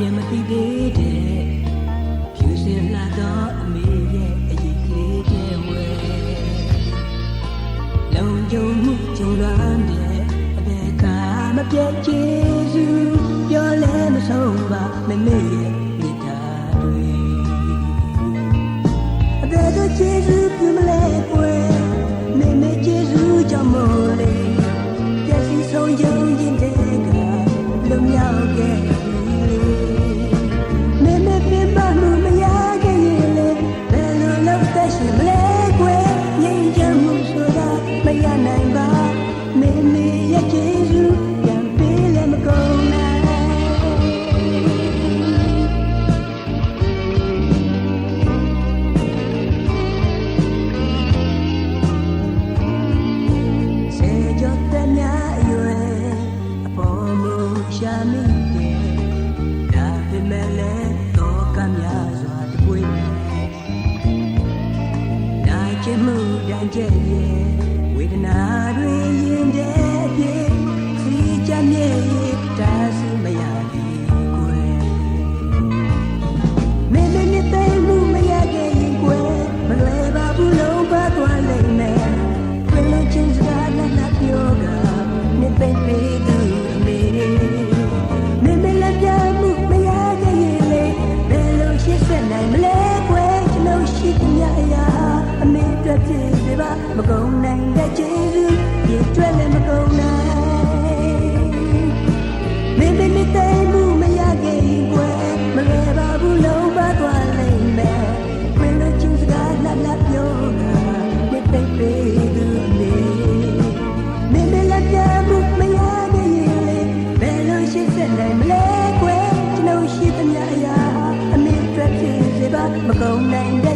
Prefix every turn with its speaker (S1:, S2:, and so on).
S1: ရင်မသိသေးတဲ့ဖြူစင်လာတော့အမေရဲ့အရေးကလေးတဲ့ဝဲလုံကြုံမှုကြုံလွမ်းတဲ့အဘေကမပြတ်ကျေစုပြောလဲမဆုံးပါမမေရဲ့မိသားတွေအသက်တို့ကျေးဇူးပြုမလဲကွယ်မေမေကျေးဇူးကြောင့်မို့လေပြည့်စည်ဆုံးယုံကြည်တဲ့ကလုံမြောက်ခဲ့ မိတယ်ဒါပေမဲ့လည်းတော့ကများစွာတပွေးနေနိုင်ချင်မှုတန်ကျက်ရဲ့ဝေဒနာတွေရ gì về câu này đã chế dư chỉ cho lên mà câu này bên bên bên tay bu mà ya ghê quê mà lê ba bu lâu ba toa lên mẹ. Quên nói chung ra là là yoga quên tay bê đưa mê bên bên là cha bu mà ya ghê lê bè lôi xin sẽ này mà quê chỉ nấu xin tâm ya ya I'm in trap gì về ba. Mà câu này đã